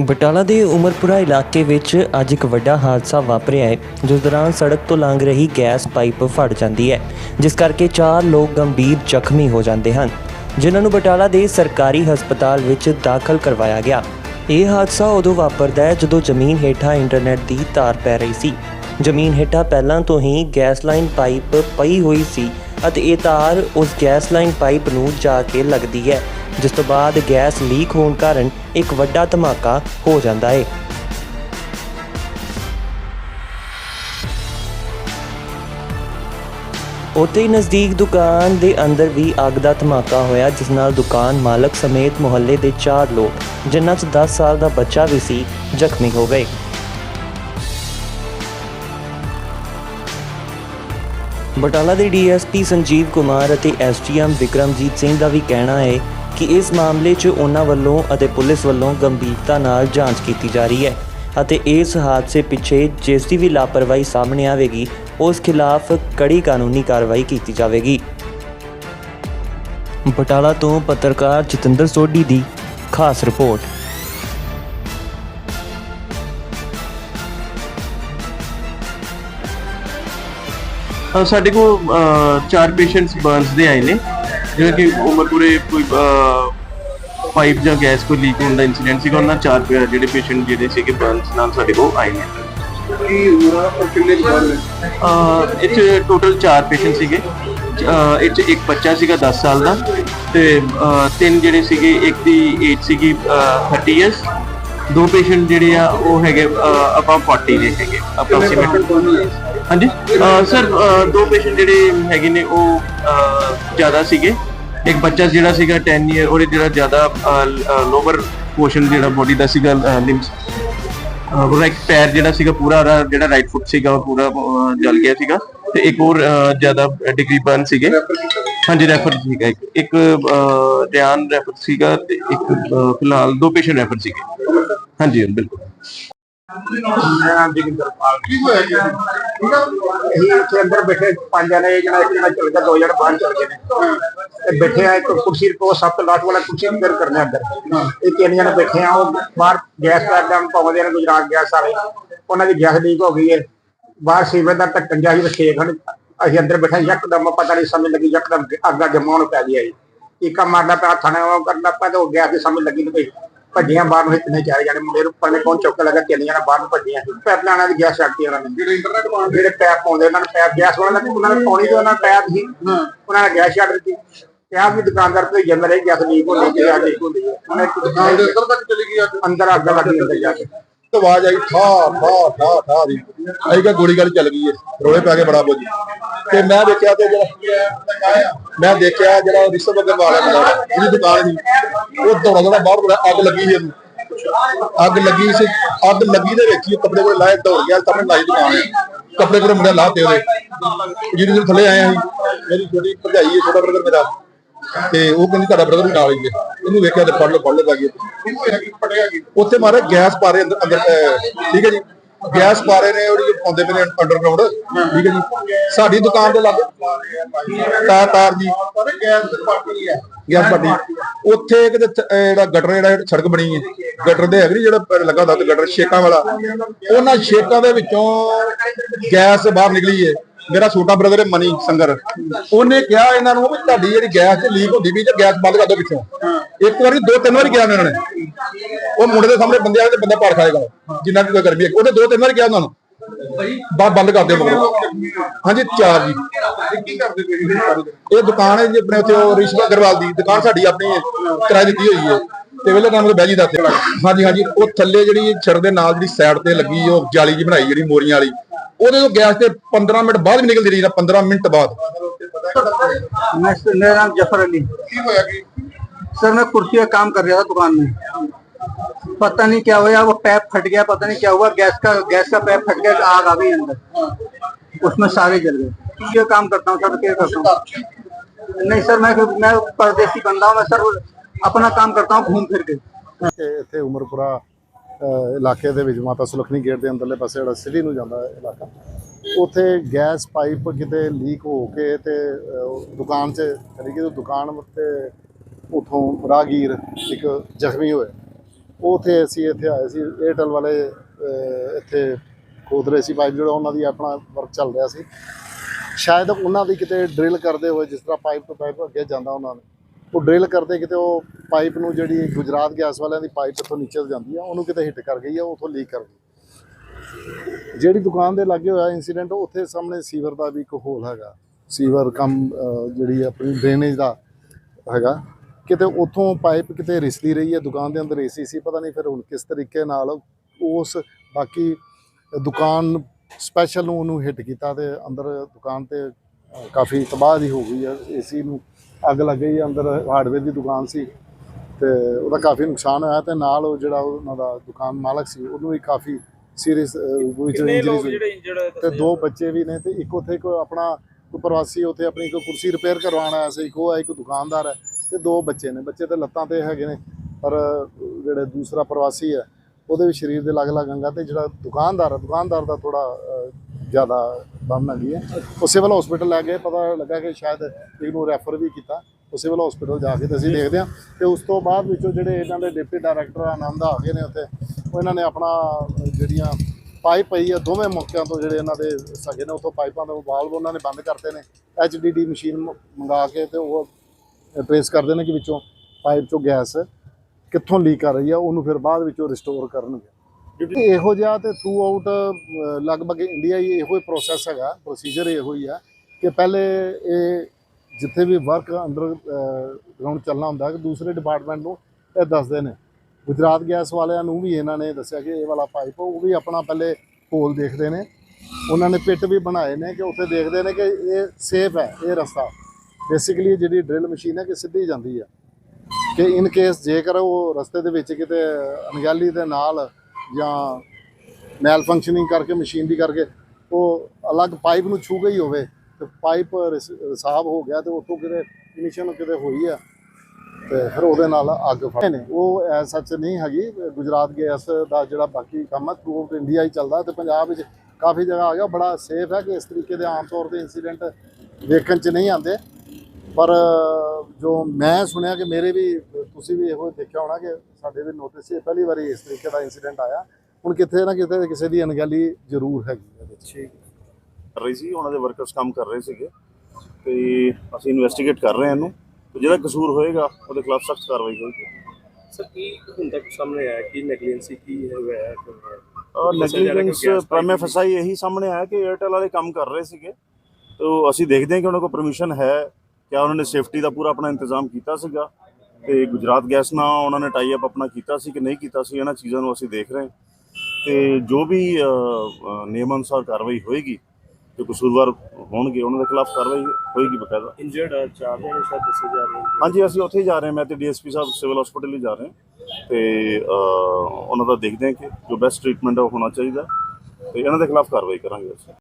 ਬਟਾਲਾ ਦੇ ਉਮਰਪੁਰਾ ਇਲਾਕੇ ਵਿੱਚ ਅੱਜ ਇੱਕ ਵੱਡਾ ਹਾਦਸਾ ਵਾਪਰਿਆ ਹੈ, ਜਿਸ ਦੌਰਾਨ ਸੜਕ ਤੋਂ ਲੰਘ ਰਹੀ ਗੈਸ ਪਾਈਪ ਫਟ ਜਾਂਦੀ ਹੈ, ਜਿਸ ਕਰਕੇ ਚਾਰ ਲੋਕ ਗੰਭੀਰ ਜ਼ਖਮੀ ਹੋ ਜਾਂਦੇ ਹਨ, ਜਿਨ੍ਹਾਂ ਨੂੰ ਬਟਾਲਾ ਦੇ ਸਰਕਾਰੀ ਹਸਪਤਾਲ ਵਿੱਚ ਦਾਖਲ ਕਰਵਾਇਆ ਗਿਆ। ਇਹ ਹਾਦਸਾ ਉਦੋਂ ਵਾਪਰਦਾ ਹੈ ਜਦੋਂ ਜ਼ਮੀਨ ਹੇਠਾਂ ਇੰਟਰਨੈਟ ਦੀ ਤਾਰ ਪੈ ਰਹੀ ਸੀ। ਜ਼ਮੀਨ ਹੇਠਾਂ ਪਹਿਲਾਂ ਤੋਂ ਹੀ ਗੈਸ ਲਾਈਨ ਪਾਈਪ ਪਈ ਹੋਈ ਸੀ ਅਤੇ ਇਹ ਤਾਰ ਉਸ ਗੈਸ ਲਾਈਨ ਪਾਈਪ ਨੂੰ ਜਾ ਕੇ ਲੱਗਦੀ ਹੈ, ਜਿਸ ਤੋਂ ਬਾਅਦ ਗੈਸ ਲੀਕ ਹੋਣ ਕਾਰਨ ਇੱਕ ਵੱਡਾ ਧਮਾਕਾ ਹੋ ਜਾਂਦਾ ਹੈ। ਉੱਥੇ ਹੀ ਨਜ਼ਦੀਕ ਦੁਕਾਨ ਦੇ ਅੰਦਰ ਵੀ ਅੱਗ ਦਾ ਧਮਾਕਾ ਹੋਇਆ, ਜਿਸ ਨਾਲ ਦੁਕਾਨ ਮਾਲਕ ਸਮੇਤ ਮੁਹੱਲੇ ਦੇ ਚਾਰ ਲੋਕ, ਜਿਨ੍ਹਾਂ 'ਚ 10 ਸਾਲ ਦਾ ਬੱਚਾ ਵੀ ਸੀ, ਜ਼ਖਮੀ ਹੋ ਗਏ। ਬਟਾਲਾ ਦੇ ਡੀਐਸਪੀ ਸੰਜੀਵ ਕੁਮਾਰ ਅਤੇ ਐਸਡੀਐਮ ਵਿਕਰਮਜੀਤ ਸਿੰਘ ਦਾ ਵੀ ਕਹਿਣਾ ਹੈ ਕਿ ਇਸ ਮਾਮਲੇ 'ਚ ਉਹਨਾਂ ਵੱਲੋਂ ਅਤੇ ਪੁਲਿਸ ਵੱਲੋਂ ਗੰਭੀਰਤਾ ਨਾਲ ਜਾਂਚ ਕੀਤੀ ਜਾ ਰਹੀ ਹੈ ਅਤੇ ਇਸ ਹਾਦਸੇ ਪਿੱਛੇ ਜਿਸ ਦੀ ਵੀ ਲਾਪਰਵਾਹੀ ਸਾਹਮਣੇ ਆਵੇਗੀ, ਉਸ ਖਿਲਾਫ ਕੜੀ ਕਾਨੂੰਨੀ ਕਾਰਵਾਈ ਕੀਤੀ ਜਾਵੇਗੀ। ਬਟਾਲਾ ਤੋਂ ਪੱਤਰਕਾਰ ਜਤਿੰਦਰ ਸੋਢੀ ਦੀ ਖਾਸ ਰਿਪੋਰਟ। ਸਾਡੇ ਕੋਲ ਚਾਰ ਪੇਸ਼ੈਂਟਸ ਬਰਨਸ ਦੇ ਆਏ ਨੇ। ਜਿਵੇਂ ਕਿ ਉਮਰਪੁਰੇ ਕੋਈ ਪਾਈਪ ਜਾਂ ਗੈਸ ਕੋਈ ਲੀਕ ਹੋਣ ਦਾ ਇਨਸੀਡੈਂਟ ਸੀਗਾ ਉਹਨਾਂ ਚਾਰ ਜਿਹੜੇ ਪੇਸ਼ੈਂਟ ਜਿਹੜੇ ਸੀਗੇ ਬਰਨਸ ਨਾਲ ਸਾਡੇ ਕੋਲ ਆਏ ਨੇ। ਕੀ ਹੋਣਾ ਪਰ ਕਿੰਨੇ ਅ, ਇਹ ਟੋਟਲ ਚਾਰ ਪੇਸ਼ੈਂਟ ਸੀਗੇ। ਇਹ 'ਚ ਇੱਕ ਬੱਚਾ ਸੀਗਾ 10 ਸਾਲ ਦਾ ਤੇ ਤਿੰਨ ਜਿਹੜੇ ਸੀਗੇ ਇੱਕ ਦੀ ਏਜ ਸੀਗੀ ਅ, 30 ਇਅਰਸ ਦੋ ਪੇਸ਼ੈਂਟ ਜਿਹੜੇ ਆ ਉਹ ਹੈਗੇ ਆਪਾਂ 40 ਦੇ ਹੈਗੇ ਅਪਰੋਕਸੀਮੇਟ ਹਾਂਜੀ? ਸਰ ਦੋ ਪੇਸ਼ੈਂਟ ਜਿਹੜੇ ਹੈਗੇ ਨੇ ਉਹ ਜ਼ਿਆਦਾ ਸੀਗੇ। ਇੱਕ ਬੱਚਾ ਜਿਹੜਾ ਸੀਗਾ 10 ਇਅਰ ਉਹਦੇ ਜਿਹੜਾ ਜ਼ਿਆਦਾ ਲੋਵਰ ਪੋਰਸ਼ਨ ਜਿਹੜਾ ਬੋਡੀ ਦਾ ਸੀਗਾ ਲਿੰਬਸ ਰਾਈਟ ਪੈਰ ਜਿਹੜਾ ਸੀਗਾ ਪੂਰਾ ਉਹਦਾ ਜਿਹੜਾ ਰਾਈਟ ਫੁੱਟ ਸੀਗਾ ਉਹ ਪੂਰਾ ਜਲ ਗਿਆ ਸੀਗਾ ਤੇ ਇੱਕ ਹੋਰ ਜ਼ਿਆਦਾ ਡਿਗਰੀ ਬਰਨ ਸੀਗੇ। ਹਾਂਜੀ ਰੈਫਰ ਸੀਗਾ ਇੱਕ। ਇੱਕ ਰਿਆਨ ਰੈਫਰ ਸੀਗਾ ਤੇ ਇੱਕ ਫਿਲਹਾਲ ਦੋ ਪੇਸ਼ੈਂਟ ਰੈਫਰ ਸੀਗੇ। ਹਾਂਜੀ ਬਿਲਕੁਲ। ਮੇਰਾ ਨਾਮ ਜਗਿੰਦਰ ਪਾਲ ਕੀ ਹੋਇਆ ਜੀ ਇੱਥੇ ਅੰਦਰ ਬੈਠੇ ਪੰਜ ਜਣੇ ਜਣਾ, ਇੱਕ ਜਣਾ ਚਲ ਗਿਆ, ਦੋ ਜਣੇ ਬਾਹਰ ਚਲ ਗਏ ਨੇ। ਤੇ ਬੈਠੇ ਆ ਇੱਕ ਕੁਰਸੀ ਕੋ ਸੱਤ ਲਾਟ ਵਾਲਾ ਕੁਰਸੀ ਅੰਦਰ ਕਰਨੇ ਅੰਦਰ। ਇਹ ਤਿੰਨ ਜਣੇ ਬੈਠੇ ਆ, ਉਹ ਬਾਹਰ ਗੈਸ ਦਾ ਡੰਮ ਪਾਉਂਦੇ ਨੇ ਗੁਜਰਾਤ ਗੈਸ ਵਾਲੇ ਉਹਨਾਂ ਦੀ ਗੈਸ ਲੀਕ ਹੋ ਗਈ ਹੈ। ਬਾਹਰ ਸੀਵਰ ਦਾ ਢੱਕਣ ਜਿਹਾ ਸੀ ਛੇ ਅਸੀਂ ਅੰਦਰ ਬੈਠੇ ਯਕਦਮ ਪਤਾ ਨਹੀਂ ਸਮਝ ਲੱਗੀ, ਯਕਦਮ ਅੱਗਾ ਜਮਾਉਣ ਪੈ ਗਿਆ ਜੀ ਟੀਕਾ ਮਾਰਨਾ ਪਿਆ, ਥਾਣੇ ਉਹ ਕਰਦਾ ਪਿਆ, ਤੇ ਉਹ ਗੈਸ ਦੀ ਸਮਝ ਲੱਗੀ ਨਹੀਂ ਪਈ ਭੱਜੀਆਂ ਬਾਹਰ ਨੂੰ ਇਤਨੇ ਚਾਰ ਜਾਣੇ ਮੁੰਡੇ ਨੂੰ ਪਰਨੇ ਕੌਣ ਚੁੱਕ ਕੇ ਲੱਗਾ ਤਿੰਨ ਜਣੇ ਬਾਹਰ ਨੂੰ ਭੱਜੀਆਂ ਪੈਪ ਲਾਣਾ ਦੀ ਗੈਸ ਛੱਡਤੀ ਉਹਨਾਂ ਨੇ। ਜਿਹੜੇ ਇੰਟਰਨੈਟ ਮਾਰ ਜਿਹੜੇ ਪੈਪ ਪਾਉਂਦੇ ਉਹਨਾਂ ਨੇ ਪੈਪ ਗੈਸ ਵਾਲਾ ਲੱਗੀ ਉਹਨਾਂ ਨੇ ਪਾਉਣੀ ਤੇ ਉਹਨਾਂ ਨੇ ਪੈਪ ਸੀ। ਉਹਨਾਂ ਨੇ ਗੈਸ ਛੱਡ ਦਿੱਤੀ। ਪੈਪ ਵੀ ਦੁਕਾਨਦਾਰ ਤੋਂ ਜੰਮ ਰਹੀ ਗੈਸ ਲੀਕ ਹੋਣੀ ਤੇ ਆ ਲੀਕ ਹੁੰਦੀ ਹੈ ਉਹਨੇ ਦੁਕਾਨ ਦੇ ਅੰਦਰ ਤੱਕ ਚਲੀ ਗਈ ਅੰਦਰ ਅੱਗ ਲੱਗੀ ਅੰਦਰ ਜਾ ਕੇ। ਤੇ ਆਵਾਜ਼ ਆਈ ਠਾ ਠਾ ਠਾ ਠਾ ਦੀ ਅਸੀਂ ਕਿਹਾ ਗੋਲੀ ਗਾਲੀ ਚੱਲ ਗਈ ਏ। ਰੋਲੇ ਪੈ ਕੇ ਬੜਾ ਬੋਜੀ ਤੇ ਮੈਂ ਦੇਖਿਆ ਤੇ ਜਿਹੜਾ ਮੈਂ ਦੇਖਿਆ ਜਿਹੜਾ ਰਿਸ਼ਵ ਬੱਗਰ ਵਾਲਾ ਮੁੰਡਾ ਜਿਹਦੀ ਦੁਕਾਨ ਸੀ। ਉਹ ਦੌੜਾ ਦੌੜਾ ਬਾਹਰ ਬੜਾ ਅੱਗ ਲੱਗੀ ਸੀ ਇਹਨੂੰ। ਅੱਗ ਲੱਗੀ ਸੀ। ਅੱਗ ਲੱਗੀ ਦੇ ਵਿੱਚ ਹੀ ਕੱਪੜੇ ਕੋਲ ਲਾਏ ਦੌੜ ਗਿਆ ਤਾਂ ਲਾਈ ਦੁਕਾਨ। ਹੈ ਕੱਪੜੇ ਕੋਲ ਮੁੰਡਾ ਲਾਤੇ ਉਹਦੇ। ਜਿਹਦੇ ਦਿਨ ਥੱਲੇ ਆਏ ਅਸੀਂ। ਮੇਰੀ ਛੋਟੀ ਭਰਜਾਈ ਹੈ ਛੋਟਾ ਬਰਦਰ ਮੇਰਾ। ਤੇ ਉਹ ਕਹਿੰਦੀ ਤੁਹਾਡਾ ਬ੍ਰਦਰ ਵੀ ਨਾਲ ਹੀ ਹੈ। ਇਹਨੂੰ ਵੇਖਿਆ ਤੇ ਫੜ ਲਓ ਫੜ ਲਓ ਗਈ ਉੱਥੇ ਮਾਰੇ ਗੈਸ ਪਾ ਰਹੇ ਅੰਦਰ ਅੰਦਰ ਠੀਕ ਹੈ ਜੀ। ਗੈਸ ਪਾ ਰਹੇ ਨੇ, ਉਹਦੀ ਪਾਉਂਦੇ ਪਏ ਨੇ ਅੰਡਰਗਰਾਉਂਡ ਠੀਕ ਹੈ ਜੀ। ਸਾਡੀ ਦੁਕਾਨ ਦੇ ਲਾਗੇ। ਤਾਰ ਤਾਰ ਜੀ। ਗੈਸ ਪਾਰਟੀ ਹੈ ਗੈਸ ਪਾਰਟੀ ਉੱਥੇ ਕਿਤੇ ਜਿਹੜਾ ਗਟਰ ਜਿਹੜਾ ਸੜਕ ਬਣੀ ਹੈ। ਗਟਰ ਦੇ ਹੈਗੀ ਜਿਹੜਾ ਲੱਗਾ ਹੁੰਦਾ ਗਟਰ ਛੇਕਾਂ ਵਾਲਾ। ਉਹਨਾਂ ਛੇਕਾਂ ਦੇ ਵਿੱਚੋਂ ਗੈਸ ਬਾਹਰ ਨਿਕਲੀ ਹੈ। ਮੇਰਾ ਛੋਟਾ ਬ੍ਰਦਰ ਹੈ ਮਨੀ ਸੰਗਰ। ਉਹਨੇ ਕਿਹਾ ਇਹਨਾਂ ਨੂੰ ਵੀ ਤੁਹਾਡੀ ਜਿਹੜੀ ਗੈਸ ਲੀਕ ਹੁੰਦੀ ਵੀ ਤੇ ਗੈਸ ਬੰਦ ਕਰ ਦਿਓ ਪਿੱਛੋਂ। ਇੱਕ ਵਾਰੀ ਦੋ ਤਿੰਨ ਵਾਰੀ ਕਿਹਾ ਮੈਂ ਨੇ ਉਹ ਮੁੰਡੇ ਦੇ ਸਾਹਮਣੇ ਬੰਦੇ ਆ ਕੇ ਬੰਦਾ ਪਾੜ ਖਾਏਗਾ। ਜਿੰਨਾ ਕਿ ਗਰਮੀ ਹੈ। ਉਹਨੇ ਦੋ ਤਿੰਨ ਵਾਰੀ ਕਿਹਾ ਉਹਨਾਂ ਨੂੰ। ਬਾ ਬੰਦ ਕਰ ਦਿਓ ਮਗਰੋਂ। ਹਾਂਜੀ ਚਾਰ ਜੀ। ਇਹ ਦੁਕਾਨ ਹੈ ਜੀ ਆਪਣੇ ਉੱਥੇ ਉਹ ਰਿਸ਼ਵਾ ਗਰਵਾਲ ਦੀ। ਦੁਕਾਨ ਸਾਡੀ ਆਪਣੀ ਕਿਰਾਏ ਦਿੱਤੀ ਹੋਈ ਹੈ। ਤੇ ਵੇਲੇ ਕੰਮ ਤੇ ਬਹਿ ਜੀ ਦੱਸਦੇ ਹਾਂਜੀ ਹਾਂਜੀ। ਉਹ ਥੱਲੇ ਜਿਹੜੀ ਛੜ ਦੇ ਨਾਲ ਜਿਹੜੀ ਸਾਈਡ ਤੇ ਲੱਗੀ ਉਹ ਜਾਲੀ ਜੀ ਬਣਾਈ ਜਿਹੜੀ ਮੋਰੀਆਂ ਵਾਲੀ। ਉਹਦੇ ਤੋਂ ਗੈਸ ਤੇ 15 ਮਿੰਟ ਬਾਅਦ ਵੀ ਨਿਕਲਦੀ ਰਹੀ ਨਾ 15 ਮਿੰਟ ਬਾਅਦ। ਨੈਕਸਟ ਮੇਰਾ ਜਫਰ ਅਲੀ। ਕੀ ਹੋਇਆ ਕੀ? सर मैं कुर्सी का काम कर रहा था दुकान में पता नहीं क्या हुआ वो पैप फट गया पता नहीं क्या हुआ गैस का गैस का पैप फट गया आग आ गई अंदर उसमें सारे जल गए ये काम करता हूँ सर क्या करता हूँ नहीं सर मैं मैं परदेसी बंदा हूँ मैं सर अपना काम करता हूँ घूम फिर के ਕਿ ਇੱਥੇ ਉਮਰਪੁਰਾ ਅਹ, ਇਲਾਕੇ ਦੇ ਵਿੱਚ ਮਾਤਾ ਸੁਲਖਣੀ ਗੇਟ ਦੇ ਅੰਦਰਲੇ ਪਾਸੇ ਜਿਹੜਾ ਸਿਟੀ ਨੂੰ ਜਾਂਦਾ ਹੈ ਇਲਾਕਾ ਉੱਥੇ ਗੈਸ ਪਾਈਪ ਕਿਤੇ ਲੀਕ ਹੋ ਕੇ ਤੇ ਅਹ, ਦੁਕਾਨ 'ਚ ਚਲੀ ਗਈ ਤੇ ਦੁਕਾਨ ਤੇ ਉਥੋਂ ਰਾਗੀਰ ਇੱਕ ਜ਼ਖਮੀ ਹੋਇਆ। ਉਹ ਉੱਥੇ ਅਸੀਂ ਇੱਥੇ ਆਏ ਸੀ ਏਅਰਟੈਲ ਵਾਲੇ ਇੱਥੇ ਖੋਦ ਰਹੇ ਸੀ। ਪਾਈਪ ਜਿਹੜਾ ਉਹਨਾਂ ਦੀ ਆਪਣਾ ਵਰਕ ਚੱਲ ਰਿਹਾ ਸੀ। ਸ਼ਾਇਦ ਉਹਨਾਂ ਦੀ ਕਿਤੇ ਡਰਿਲ ਕਰਦੇ ਹੋਏ ਜਿਸ ਤਰ੍ਹਾਂ ਪਾਈਪ ਤੋਂ ਪਾਈਪ ਅੱਗੇ ਜਾਂਦਾ ਉਹਨਾਂ ਨੇ। ਉਹ ਡਰਿਲ ਕਰਦੇ ਕਿਤੇ ਉਹ ਪਾਈਪ ਨੂੰ ਜਿਹੜੀ ਗੁਜਰਾਤ ਗੈਸ ਵਾਲਿਆਂ ਦੀ ਪਾਈਪ ਇੱਥੋਂ ਨੀਚੇ ਜਾਂਦੀ ਆ, ਉਹਨੂੰ ਕਿਤੇ ਹਿੱਟ ਕਰ ਗਈ ਆ, ਉਥੋਂ ਲੀਕ ਕਰ ਗਈ। ਜਿਹੜੀ ਦੁਕਾਨ ਦੇ ਲਾਗੇ ਹੋਇਆ ਇਨਸੀਡੈਂਟ ਉੱਥੇ ਸਾਹਮਣੇ ਸੀਵਰ ਦਾ ਵੀ ਇੱਕ ਹੋਲ ਹੈਗਾ। ਸੀਵਰ ਕੰਮ ਜਿਹੜੀ ਆਪਣੀ ਡਰੇਨੇਜ ਦਾ ਹੈਗਾ। ਕਿਤੇ ਉੱਥੋਂ ਪਾਈਪ ਕਿਤੇ ਰਿਸਦੀ ਰਹੀ ਹੈ ਦੁਕਾਨ ਦੇ ਅੰਦਰ ਏਸੀ ਸੀ ਪਤਾ ਨਹੀਂ ਫਿਰ ਹੁਣ ਕਿਸ ਤਰੀਕੇ ਨਾਲ ਉਸ ਬਾਕੀ ਦੁਕਾਨ ਸਪੈਸ਼ਲ ਨੂੰ ਉਹਨੂੰ ਹਿੱਟ ਕੀਤਾ ਤੇ ਅੰਦਰ ਦੁਕਾਨ ਤੇ ਕਾਫੀ ਤਬਾਹ ਹੀ ਹੋ ਗਈ ਹੈ ਏਸੀ ਨੂੰ ਅੱਗ ਲੱਗ ਗਈ ਅੰਦਰ ਹਾਰਡਵੇਅਰ ਦੀ ਦੁਕਾਨ ਸੀ ਤੇ ਉਹਦਾ ਕਾਫੀ ਨੁਕਸਾਨ ਹੋਇਆ ਤੇ ਨਾਲ ਉਹ ਜਿਹੜਾ ਉਹਨਾਂ ਦਾ ਦੁਕਾਨ ਮਾਲਕ ਸੀ ਉਹਨੂੰ ਵੀ ਕਾਫੀ ਸੀਰੀਅਸ ਵਿੱਚ ਇੰਜਰਡ ਤੇ ਦੋ ਬੱਚੇ ਵੀ ਨੇ ਤੇ ਇੱਕ ਉੱਥੇ ਕੋਈ ਆਪਣਾ ਕੋਈ ਪ੍ਰਵਾਸੀ ਉੱਥੇ ਆਪਣੀ ਕੋਈ ਕੁਰਸੀ ਰਿਪੇਅਰ ਕਰਵਾਉਣ ਆਇਆ ਸੀ ਇੱਕ ਉਹ ਹੈ ਇੱਕ ਦੁਕਾਨਦਾਰ ਹੈ। ਤੇ ਦੋ ਬੱਚੇ ਨੇ, ਬੱਚੇ ਤੇ ਲੱਤਾਂ ਤੇ ਹੈਗੇ ਨੇ, ਪਰ ਜਿਹੜੇ ਦੂਸਰਾ ਪ੍ਰਵਾਸੀ ਹੈ, ਉਹਦੇ ਵੀ ਸਰੀਰ ਦੇ ਅਲੱਗ-ਅਲੱਗ ਅੰਗਾਂ ਤੇ ਜਿਹੜਾ ਦੁਕਾਨਦਾਰ ਹੈ, ਦੁਕਾਨਦਾਰ ਦਾ ਥੋੜਾ ਜ਼ਿਆਦਾ ਬੰਨ ਹੈਗੀ ਹੈ। ਉਹ ਸਿਵਲ ਹਸਪੀਟਲ ਲੈ ਗਏ, ਪਤਾ ਲੱਗਾ ਕਿ ਸ਼ਾਇਦ ਇਹਨੂੰ ਰੈਫਰ ਵੀ ਕੀਤਾ। ਉਹ ਸਿਵਲ ਹਸਪੀਟਲ ਜਾ ਕੇ ਤੇ ਅਸੀਂ ਦੇਖਦੇ ਹਾਂ। ਤੇ ਉਸ ਤੋਂ ਬਾਅਦ ਵਿੱਚੋਂ ਜਿਹੜੇ ਇਹਨਾਂ ਦੇ ਡਿਪਟੀ ਡਾਇਰੈਕਟਰ ਆਨੰਦ ਆ ਗਏ ਨੇ ਉੱਥੇ, ਉਹ ਇਹਨਾਂ ਨੇ ਆਪਣਾ ਜਿਹੜੀਆਂ ਪਾਈਪ ਪਈ ਆ ਦੋਵੇਂ ਮੌਕਿਆਂ ਤੋਂ ਜਿਹੜੇ ਇਹਨਾਂ ਦੇ ਸਗੇ ਨੇ, ਉੱਥੋਂ ਪਾਈਪਾਂ ਦਾ ਵਾਲਵ ਉਹਨਾਂ ਨੇ ਬੰਦ ਕਰਤੇ ਨੇ ਐਚਡੀਡੀ ਮਸ਼ੀਨ ਮੰਗਾ ਕੇ ਤੇ ਉਹ ਟ੍ਰੇਸ ਕਰਦੇ ਨੇ ਕਿ ਵਿੱਚੋਂ ਪਾਈਪ ਚੋਂ ਗੈਸ ਕਿੱਥੋਂ ਲੀਕ ਕਰ ਰਹੀ ਆ ਉਹਨੂੰ ਫਿਰ ਬਾਅਦ ਵਿੱਚੋਂ ਰਿਸਟੋਰ ਕਰਨਗੇ। ਕਿਉਂਕਿ ਇਹੋ ਜਿਹਾ ਤੇ ਥਰੂ ਆਊਟ ਲਗਭਗ ਇੰਡੀਆ ਹੀ ਇਹੋ ਹੀ ਪ੍ਰੋਸੈਸ ਹੈਗਾ ਪ੍ਰੋਸੀਜਰ ਇਹੋ ਹੀ ਆ ਕਿ ਪਹਿਲੇ ਇਹ ਜਿੱਥੇ ਵੀ ਵਰਕ ਅੰਡਰ ਗਰਾਊਂਡ ਚੱਲਣਾ ਹੁੰਦਾ ਕਿ ਦੂਸਰੇ ਡਿਪਾਰਟਮੈਂਟ ਨੂੰ ਇਹ ਦੱਸਦੇ ਨੇ। ਗੁਜਰਾਤ ਗੈਸ ਵਾਲਿਆਂ ਨੂੰ ਵੀ ਇਹਨਾਂ ਨੇ ਦੱਸਿਆ ਕਿ ਇਹ ਵਾਲਾ ਪਾਈਪ ਉਹ ਵੀ ਆਪਣਾ ਪਹਿਲੇ ਹੋਲ ਦੇਖਦੇ ਨੇ। ਉਹਨਾਂ ਨੇ ਪਿੱਟ ਵੀ ਬਣਾਏ ਨੇ ਕਿ ਉੱਥੇ ਦੇਖਦੇ ਨੇ ਕਿ ਇਹ ਸੇਫ ਹੈ ਇਹ ਰਸਤਾ। ਬੇਸਿਕਲੀ ਜਿਹੜੀ ਡਰਿਲ ਮਸ਼ੀਨ ਹੈ ਕਿ ਸਿੱਧੀ ਜਾਂਦੀ ਹੈ ਕਿ ਇਨ ਕੇਸ ਜੇਕਰ ਉਹ ਰਸਤੇ ਦੇ ਵਿੱਚ ਕਿਤੇ ਅਣਗਹਿਲੀ ਦੇ ਨਾਲ ਜਾਂ ਮੈਲ ਫੰਕਸ਼ਨਿੰਗ ਕਰਕੇ ਮਸ਼ੀਨ ਦੀ ਕਰਕੇ ਉਹ ਅਲੱਗ ਪਾਈਪ ਨੂੰ ਛੂ ਗਈ ਹੋਵੇ, ਤੇ ਪਾਈਪ ਰਿਸਾਬ ਹੋ ਗਿਆ ਤੇ ਉੱਥੋਂ ਕਿਤੇ ਇਨੀਸ਼ੀਅਲ ਕਿਤੇ ਹੋਈ ਆ, ਤੇ ਫਿਰ ਉਹਦੇ ਨਾਲ ਅੱਗ ਫੜ ਨੇ ਉਹ ਐ ਸੱਚ ਨਹੀਂ ਹੈਗੀ। ਗੁਜਰਾਤ ਗੈਸ ਦਾ ਜਿਹੜਾ ਬਾਕੀ ਕੰਮ ਹੈ ਥਰੂ ਆਊਟ ਇੰਡੀਆ ਹੀ ਚੱਲਦਾ ਤੇ ਪੰਜਾਬ ਵਿੱਚ ਕਾਫੀ ਜਗ੍ਹਾ ਆ ਗਿਆ। ਬੜਾ ਸੇਫ ਹੈ ਕਿ ਇਸ ਤਰੀਕੇ ਦੇ ਆਮ ਤੌਰ ਤੇ ਇਨਸੀਡੈਂਟ ਵੇਖਣ ਚ ਨਹੀਂ ਆਉਂਦੇ। ਪਰ ਜੋ ਮੈਂ ਸੁਣਿਆ ਕਿ ਮੇਰੇ ਵੀ ਤੁਸੀਂ ਵੀ ਇਹੋ ਦੇਖਿਆ ਹੋਣਾ ਕਿ ਸਾਡੇ ਵੀ ਨੋਟਿਸ 'ਚ ਪਹਿਲੀ ਵਾਰੀ ਇਸ ਤਰੀਕੇ ਦਾ ਇਨਸੀਡੈਂਟ ਆਇਆ। ਹੁਣ ਕਿਤੇ ਨਾ ਕਿਤੇ ਕਿਸੇ ਦੀ ਅਣਗਹਿਲੀ ਜ਼ਰੂਰ ਹੈਗੀ ਇਹਦੇ ਵਿੱਚ। ਕਰ ਰਹੀ ਸੀ ਉਹਨਾਂ ਦੇ ਵਰਕਰਸ ਕੰਮ ਕਰ ਰਹੇ ਸੀਗੇ। ਤੇ ਅਸੀਂ ਇਨਵੈਸਟੀਗੇਟ ਕਰ ਰਹੇ ਹਾਂ ਇਹਨੂੰ। ਤੇ ਜਿਹੜਾ ਕਸੂਰ ਹੋਏਗਾ ਉਹਦੇ ਖਿਲਾਫ ਸਖਤ ਕਾਰਵਾਈ ਹੋਏਗੀ। ਸਰ ਕੀ ਹੁਣ ਤੱਕ ਸਾਹਮਣੇ ਆਇਆ ਕਿ ਨੈਗਲੀਜੈਂਸੀ ਕੀ ਹੈ ਔਰ ਨੈਗਲੀਜੈਂਸ ਪ੍ਰਮੇ ਫਸਾਈ ਇਹੀ ਸਾਹਮਣੇ ਆਇਆ ਕਿ 에ਅਰਟੈਲ ਵਾਲੇ ਕੰਮ ਕਰ ਰਹੇ ਸੀਗੇ। ਤੇ ਅਸੀਂ ਦੇਖਦੇ ਹਾਂ ਕਿ ਉਹਨਾਂ ਕੋਲ ਪਰਮਿਸ਼ਨ ਹੈ। ਕਿਆ ਉਹਨਾਂ ਨੇ ਸੇਫਟੀ ਦਾ ਪੂਰਾ ਆਪਣਾ ਇੰਤਜ਼ਾਮ ਕੀਤਾ ਸੀਗਾ ਤੇ ਗੁਜਰਾਤ ਗੈਸ ਨਾਲ ਉਹਨਾਂ ਨੇ ਟਾਈ ਅਪ ਆਪਣਾ ਕੀਤਾ ਸੀ ਕਿ ਨਹੀਂ ਕੀਤਾ ਸੀ ਇਹਨਾਂ ਚੀਜ਼ਾਂ ਨੂੰ ਅਸੀਂ ਦੇਖ ਰਹੇ ਹਾਂ। ਤੇ ਜੋ ਵੀ ਨਿਯਮ ਅਨੁਸਾਰ ਕਾਰਵਾਈ ਹੋਏਗੀ ਜੋ ਕਸੂਰਵਾਰ ਹੋਣਗੇ ਉਹਨਾਂ ਦੇ ਖਿਲਾਫ ਕਾਰਵਾਈ ਹੋਏਗੀ ਬਕਾਇਦਾ। ਇੰਜਰਡ ਚਾਰ ਜਣੇ ਸ਼ਾਇਦ ਦੱਸੇ ਜਾ ਰਹੇ ਹਨ ਹਾਂਜੀ ਅਸੀਂ ਉੱਥੇ ਹੀ ਜਾ ਰਹੇ ਹਾਂ ਮੈਂ ਤੇ ਡੀਐਸਪੀ ਸਾਹਿਬ ਸਿਵਲ ਹਸਪੀਟਲ ਹੀ ਜਾ ਰਹੇ ਹਾਂ। ਤੇ ਉਹਨਾਂ ਦਾ ਦੇਖਦੇ ਹਾਂ ਕਿ ਜੋ ਬੈਸਟ ਟ੍ਰੀਟਮੈਂਟ ਹੋਣਾ ਚਾਹੀਦਾ। ਤੇ ਇਹਨਾਂ ਦੇ ਖਿਲਾਫ ਕਾਰਵਾਈ ਕਰਾਂਗੇ ਅਸੀਂ।